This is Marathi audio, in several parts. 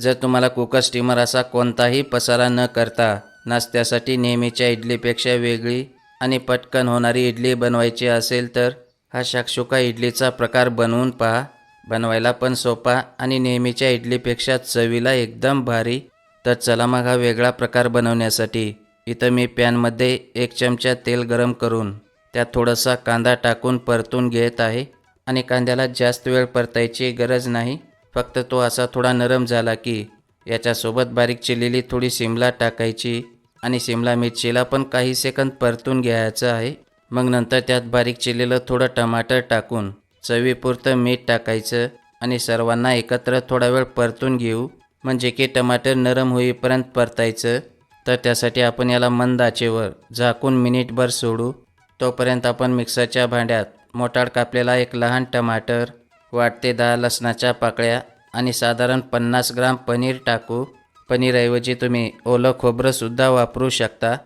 जर तुम्हाला कुकर स्टीमर असा कोणताही पसारा न करता नाश्त्यासाठी नेहमीच्या इडलीपेक्षा वेगळी आणि पटकन होणारी इडली बनवायची असेल तर हा शाक्षुका इडलीचा प्रकार बनवून पहा. बनवायला पण सोपा आणि नेहमीच्या इडलीपेक्षा चवीला एकदम भारी. तर चला मग हा वेगळा प्रकार बनवण्यासाठी. इथं मी पॅनमध्ये एक चमचा तेल गरम करून त्यात थोडासा कांदा टाकून परतून घेत आहे. आणि कांद्याला जास्त वेळ परतायची गरज नाही. फक्त तो असा थोडा नरम झाला की याच्यासोबत बारीक चिरलेली थोडी शिमला टाकायची आणि शिमला मिरचीला पण काही सेकंद परतून घ्यायचं आहे. मग नंतर त्यात बारीक चिरलेलं थोडं टमाटर टाकून चवीपुरतं मीठ टाकायचं आणि सर्वांना एकत्र थोडा वेळ परतून घेऊ. म्हणजे की टमाटर नरम होईपर्यंत परतायचं. तर त्यासाठी आपण याला मंद आचेवर झाकून मिनिटभर सोडू. तोपर्यंत आपण मिक्सरच्या भांड्यात मोटाड कापलेला एक लहान टमाटर वाटते दहा लसणाच्या पाकळ्या आणि साधारण पन्नास ग्राम पनीर टाकू. पनीरऐवजी तुम्ही ओलं खोबरंसुद्धा वापरू शकता.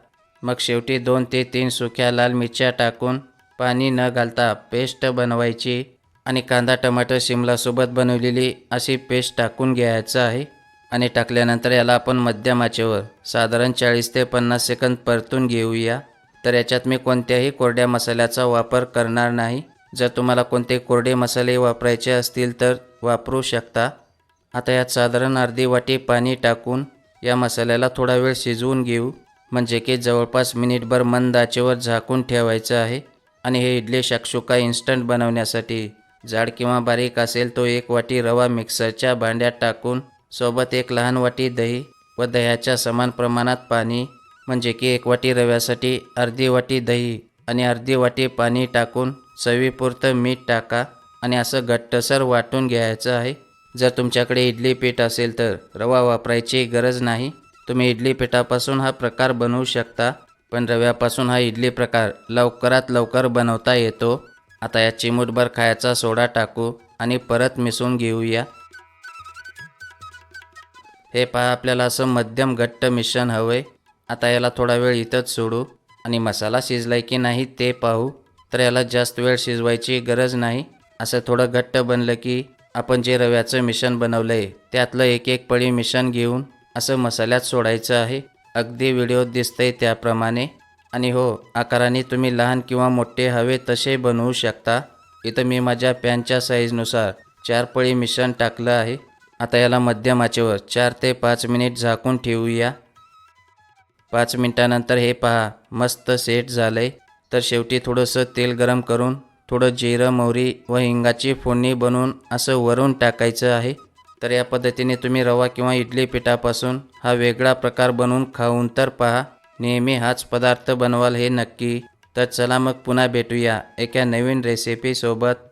मग शेवटी दोन ते तीन सुक्या लाल मिरच्या टाकून पाणी न घालता पेस्ट बनवायची आणि कांदा टमाटर शिमलासोबत बनवलेली अशी पेस्ट टाकून घ्यायचं आहे. आणि टाकल्यानंतर याला आपण मध्यम आचेवर साधारण चाळीस ते पन्नास सेकंद परतून घेऊया. तर याच्यात मी कोणत्याही कोरड्या मसाल्याचा वापर करणार नाही. जर तुम्हाला कोणते कोरडे मसाले वापरायचे असतील तर वापरू शकता. आता यात साधारण अर्धी वाटी पाणी टाकून या मसाल्याला थोडा वेळ शिजवून घेऊ. म्हणजे की जवळपास मिनिटभर मंद आचेवर झाकून ठेवायचं आहे. आणि हे इडली शाकशुका इन्स्टंट बनवण्यासाठी. जाड किंवा बारीक असेल तो एक वाटी रवा मिक्सरच्या भांड्यात टाकून सोबत एक लहान वाटी दही व दह्याच्या समान प्रमाणात पाणी. म्हणजे की एक वाटी रव्यासाठी अर्धी वाटी दही. आणि अर्धी वाटी पाणी टाकून चवीपुरतं मीठ टाका आणि असं घट्टसर वाटून घ्यायचं आहे. जर तुमच्याकडे इडली पीठ असेल तर रवा वापरायची गरज नाही. तुम्ही इडली पिठापासून हा प्रकार बनवू शकता पण रव्यापासून हा इडली प्रकार लवकरात लवकर बनवता येतो. आता या चिमूटभर खायचा सोडा टाकू आणि परत मिसळून घेऊया. हे पहा आपल्याला असं मध्यम घट्ट मिश्रण हवं आहे आता याला थोडा वेळ इथंच सोडू. आणि मसाला शिजलाय की नाही ते पाहू. तर याला जास्त वेळ शिजवायची गरज नाही. असं थोडं घट्ट बनलं की आपण जे रव्याचं मिश्रण बनवलं आहे त्यातलं एक एक पळी मिश्रण घेऊन असं मसाल्यात सोडायचं आहे. अगदी व्हिडिओत दिसतंय त्याप्रमाणे. आणि हो आकाराने तुम्ही लहान किंवा मोठे हवे तसे बनवू शकता. इथं मी माझ्या पॅनच्या साईजनुसार चार पळी मिश्रण टाकलं आहे. आता याला मध्यम आचेवर चार ते पाच मिनिट झाकून ठेवूया. पाच मिनटानंतर हे पहा. मस्त सेट झालं आहे तर शेवटी थोडंसं तेल गरम करून थोडं जिरं मोहरी व हिंगाची फोडणी बनवून असं वरून टाकायचं आहे. तर या पद्धतीने तुम्ही रवा किंवा इडली पिठापासून हा वेगळा प्रकार बनवून खाऊन तर पहा. नेहमी हाच पदार्थ बनवाल हे नक्की. तर चला मग पुन्हा भेटूया एका नवीन रेसिपीसोबत